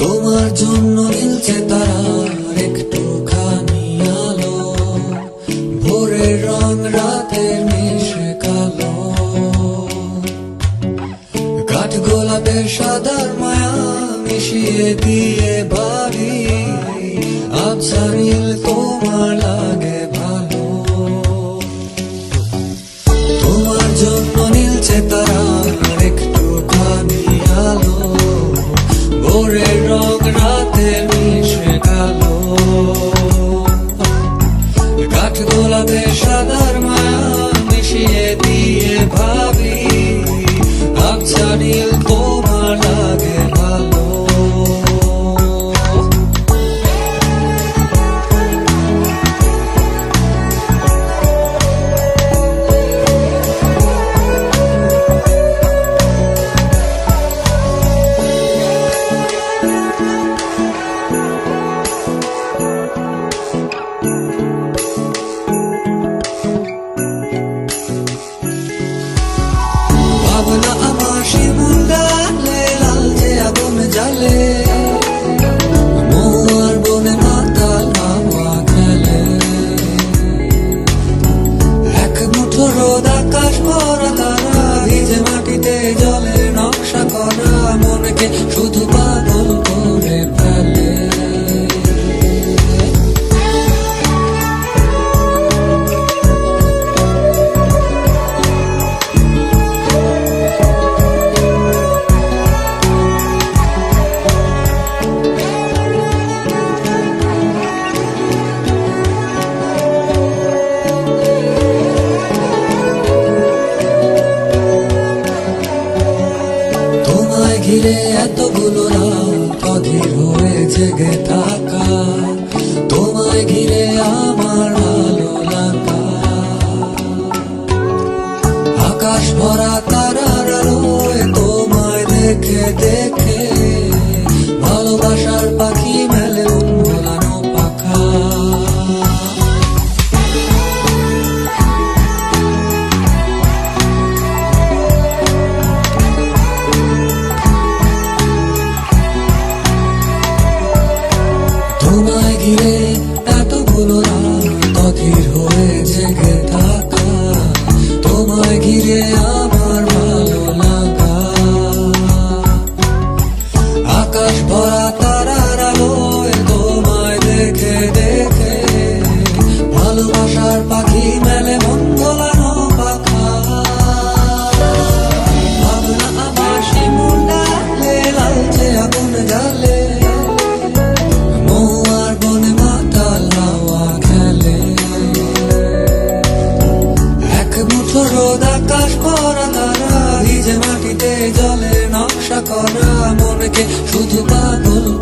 তোমার জন্য নীলছে তারার একটুখানি আলো। ভোরের রং রাতের মিশে কালো। কাঠ গোলাপের সাদার মায়া মিশিয়ে দিয়ে আবছা নীল তোমার লাগে গোলাপে সাদার মায়া মিশিয়ে দিয়ে ভাবি। আবছা নীল রোদ আকাশ এতগুলো রাত অধীর হয়ে জেগে থাকা। তোমায় ঘিরে আমার ভালো লাগা। আকাশ ভরা তারার আলোয় তোমায় দেখে দেখে সরদ আকাশ করা তারা ভিজে মাটিতে জলে নকশা করা মনকে শুধু পাগল